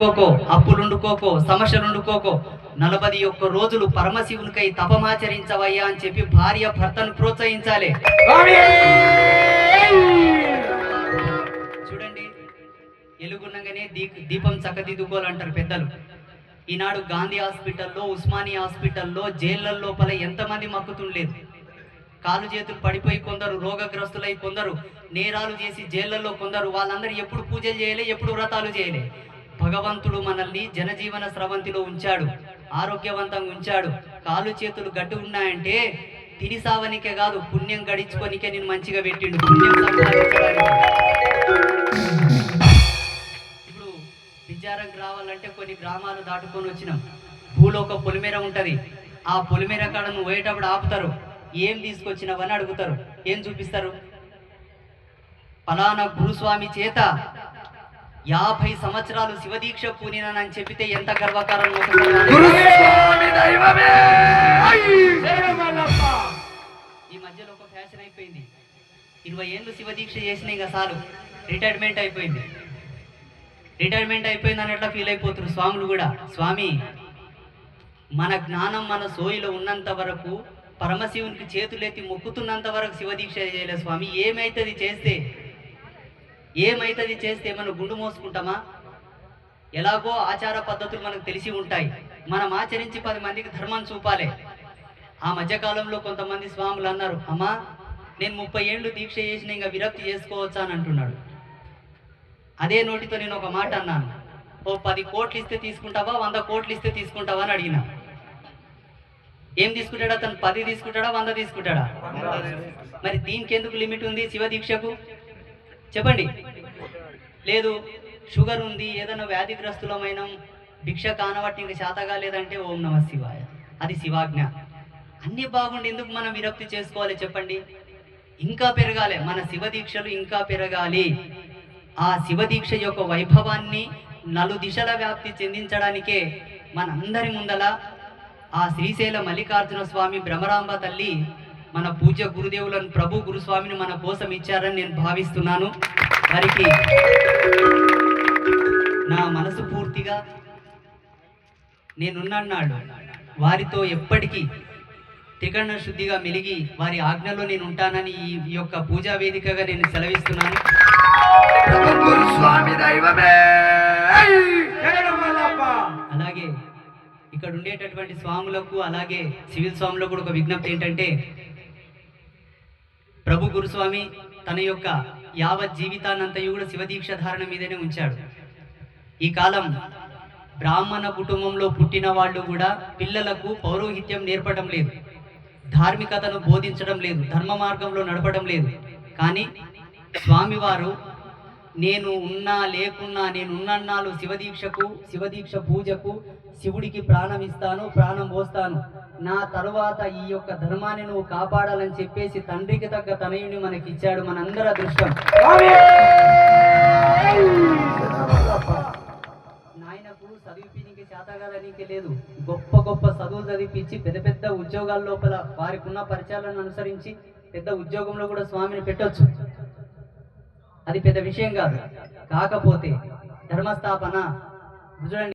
Cocoa అప్పులుండుకోకో సమస్యలుండుకోకో నలభై ఒక్క రోజులు పరమశివునికై తపమాచరించవయ్యా అని చెప్పి భార్య భర్తను ప్రోత్సహించాలి. చూడండి ఎలుగున్నగానే దీపం చక్కదిద్దుకోవాలంటారు పెద్దలు. ఈనాడు గాంధీ హాస్పిటల్లో ఉస్మానియా హాస్పిటల్లో జైళ్ళ లోపల ఎంతమంది మక్కుతుండలేదు. కాలు చేతులు పడిపోయి కొందరు రోగగ్రస్తులై కొందరు నేరాలు చేసి జైళ్ళల్లో కొందరు వాళ్ళందరూ ఎప్పుడు పూజలు చేయలే ఎప్పుడు వ్రతాలు చేయలే. భగవంతుడు మనల్ని జనజీవన స్రవంతిలో ఉంచాడు. ఆరోగ్యవంతంగా ఉంచాడు. కాలు చేతులు గట్టి ఉన్నాయంటే తిని సావనికే కాదు పుణ్యం గడించుకొనికే నేను మంచిగా పెట్టిండు. పుణ్యం ఇప్పుడు విచారంకి రావాలంటే కొన్ని గ్రామాలు దాటుకొని వచ్చినాం. ఒక పొలిమేర ఉంటుంది. ఆ పొలిమేర కాడను పోయేటప్పుడు ఆపుతారు. ఏం తీసుకొచ్చినావని అడుగుతారు. ఏం చూపిస్తారు? ఫలానా గురుస్వామి చేత యాభై సంవత్సరాలు శివదీక్ష పూనినని చెప్పితే ఎంత శరణమల్లప్ప. ఈ మధ్యలో ఒక ఫ్యాషన్ అయిపోయింది. ఇరవై ఏళ్ళు శివదీక్ష చేసిన ఇక చాలు. రిటైర్మెంట్ అయిపోయింది. రిటైర్మెంట్ అయిపోయింది అని ఎట్లా ఫీల్ అయిపోతున్నారు స్వాములు కూడా. స్వామి మన జ్ఞానం మన సోయిలో ఉన్నంత వరకు పరమశివునికి చేతులెత్తి మొక్కుతున్నంత వరకు శివదీక్ష చేయలేదు స్వామి. ఏమైతుంది చేస్తే ఏమైతుంది చేస్తే మనం గుండు మోసుకుంటామా? ఎలాగో ఆచార పద్ధతులు మనకు తెలిసి ఉంటాయి. మనం ఆచరించి పది మందికి ధర్మం చూపాలి. ఆ మధ్యకాలంలో కొంతమంది స్వాములు అన్నారు అమ్మా నేను ముప్పై ఏళ్ళు దీక్ష చేసిన ఇంకా విరక్తి చేసుకోవచ్చా? అని అంటున్నాడు. అదే నోటితో నేను ఒక మాట అన్నాను ఓ పది కోట్లు ఇస్తే తీసుకుంటావా? వంద కోట్లు ఇస్తే తీసుకుంటావా? అని అడిగిన. ఏం తీసుకుంటాడా? తను పది తీసుకుంటాడా? వంద తీసుకుంటాడా? మరి దీనికి ఎందుకు లిమిట్ ఉంది శివ దీక్షకు? చెప్పండి. లేదు షుగర్ ఉంది ఏదైనా వ్యాధిగ్రస్తులమైన భిక్ష కానబట్టి ఇంక శాతగా లేదంటే ఓం నమ శివాయ. అది శివాజ్ఞ. అన్ని బాగుండి ఎందుకు మనం విరక్తి చేసుకోవాలి చెప్పండి? ఇంకా పెరగాలి. మన శివ దీక్షలు ఇంకా పెరగాలి. ఆ శివ దీక్ష యొక్క వైభవాన్ని నలు దిశల వ్యాప్తి చెందించడానికే మనందరి ముందల ఆ శ్రీశైల మల్లికార్జున స్వామి భ్రమరాంబ తల్లి మన పూజ్య గురుదేవులను ప్రభు గురుస్వామిని మన కోసం ఇచ్చారని నేను భావిస్తున్నాను. వారికి నా మనసు పూర్తిగా నేనున్నాడు వారితో ఎప్పటికీ త్రికరణ శుద్ధిగా మెలిగి వారి ఆజ్ఞలో నేను ఉంటానని ఈ యొక్క పూజా వేదికగా నేను సెలవిస్తున్నాను. అలాగే ఇక్కడ ఉండేటటువంటి స్వాములకు అలాగే సివిల్ స్వాములకు కూడా ఒక విజ్ఞప్తి ఏంటంటే ప్రభు గురుస్వామి తన యొక్క యావత్ జీవితాన్నంతయు కూడా శివదీక్ష ధారణ మీదనే ఉంచాడు. ఈ కాలం బ్రాహ్మణ కుటుంబంలో పుట్టిన వాళ్ళు కూడా పిల్లలకు పౌరోహిత్యం నేర్పడం లేదు. ధార్మికతను బోధించడం లేదు. ధర్మ మార్గంలో నడపడం లేదు. కానీ స్వామివారు నేను ఉన్నా లేకున్నా నేను శివదీక్షకు శివదీక్ష పూజకు శివుడికి ప్రాణం ఇస్తాను ప్రాణం పోస్తాను. నా తరువాత ఈ యొక్క ధర్మాన్ని నువ్వు కాపాడాలని చెప్పేసి తండ్రికి తగ్గ తనయుని మనకి ఇచ్చాడు మనందరి అదృష్టం. నాయనకు చదివిపించే శాతగాలనికి లేదు. గొప్ప గొప్ప చదువులు చదివించి పెద్ద పెద్ద ఉద్యోగాల లోపల వారికి ఉన్న పరిచయాలను అనుసరించి పెద్ద ఉద్యోగంలో కూడా స్వామిని పెట్టొచ్చు. అది పెద్ద విషయం కాదు. కాకపోతే ధర్మస్థాపన. చూడండి.